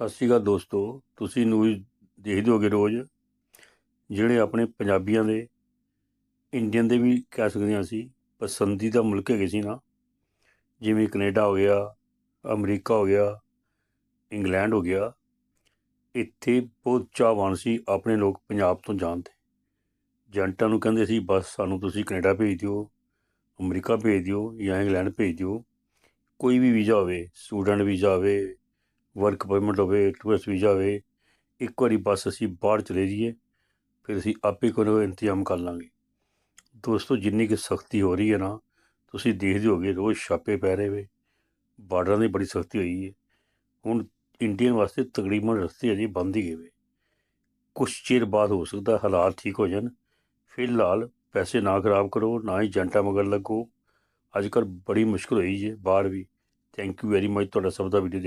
ਸਤਿ ਸ਼੍ਰੀ ਅਕਾਲ ਦੋਸਤੋ, ਤੁਸੀਂ ਨਿਊਜ਼ ਦੇਖਦੇ ਹੋਗੇ ਰੋਜ਼, ਜਿਹੜੇ ਆਪਣੇ ਪੰਜਾਬੀਆਂ ਦੇ, ਇੰਡੀਅਨ ਦੇ ਵੀ ਕਹਿ ਸਕਦੇ ਹਾਂ ਅਸੀਂ, ਪਸੰਦੀਦਾ ਮੁਲਕ ਹੈਗੇ ਸੀ ਨਾ, ਜਿਵੇਂ ਕੈਨੇਡਾ ਹੋ ਗਿਆ, ਅਮਰੀਕਾ ਹੋ ਗਿਆ, ਇੰਗਲੈਂਡ ਹੋ ਗਿਆ, ਇੱਥੇ ਬਹੁਤ ਚਾਹਵਾਨ ਸੀ ਆਪਣੇ ਲੋਕ ਪੰਜਾਬ ਤੋਂ ਜਾਣ ਦੇ ਏਜੰਟਾਂ ਨੂੰ ਕਹਿੰਦੇ ਸੀ, ਬਸ ਸਾਨੂੰ ਤੁਸੀਂ ਕੈਨੇਡਾ ਭੇਜ ਦਿਓ, ਅਮਰੀਕਾ ਭੇਜ ਦਿਓ ਜਾਂ ਇੰਗਲੈਂਡ ਭੇਜ ਦਿਓ, ਕੋਈ ਵੀ ਵੀਜ਼ਾ ਹੋਵੇ, ਸਟੂਡੈਂਟ ਵੀਜ਼ਾ ਹੋਵੇ ਵਰਕ ਪਰਮਿਟ ਹੋਵੇ ਟੂਰਿਸਟ ਵੀਜ਼ਾ ਹੋਵੇ ਇੱਕ ਵਾਰੀ ਬਸ ਅਸੀਂ ਬਾਹਰ ਚਲੇ ਜਾਈਏ, ਫਿਰ ਅਸੀਂ ਆਪੇ ਕੋਈ ਇੰਤਜ਼ਾਮ ਕਰ ਲਾਂਗੇ। ਦੋਸਤੋ, ਜਿੰਨੀ ਕਿ ਸਖਤੀ ਹੋ ਰਹੀ ਹੈ ਨਾ, ਤੁਸੀਂ ਦੇਖਦੇ ਹੋਗੇ ਰੋਜ਼ ਛਾਪੇ ਪੈ ਰਹੇ ਵੇ, ਬਾਰਡਰਾਂ ਦੀ ਬੜੀ ਸਖਤੀ ਹੋਈ ਹੈ। ਹੁਣ ਇੰਡੀਅਨ ਵਾਸਤੇ ਤਕਰੀਬਨ ਰਸਤੇ ਅਜੇ ਬੰਦ ਹੀ ਗਏ ਵੇ। ਕੁਛ ਚਿਰ ਬਾਅਦ ਹੋ ਸਕਦਾ ਹਾਲਾਤ ਠੀਕ ਹੋ ਜਾਣ। ਫਿਲਹਾਲ ਪੈਸੇ ਨਾ ਖਰਾਬ ਕਰੋ, ਨਾ ਹੀ ਏਜੰਟਾਂ ਮਗਰ ਲੱਗੋ। ਅੱਜ ਕੱਲ੍ਹ ਬੜੀ ਮੁਸ਼ਕਲ ਹੋਈ ਜੇ, ਬਾਹਰ ਵੀ। ਥੈਂਕ ਯੂ ਵੈਰੀ ਮਚ ਤੁਹਾਡਾ ਸਭ ਦਾ ਵੀਡੀਓ ਦੇਖ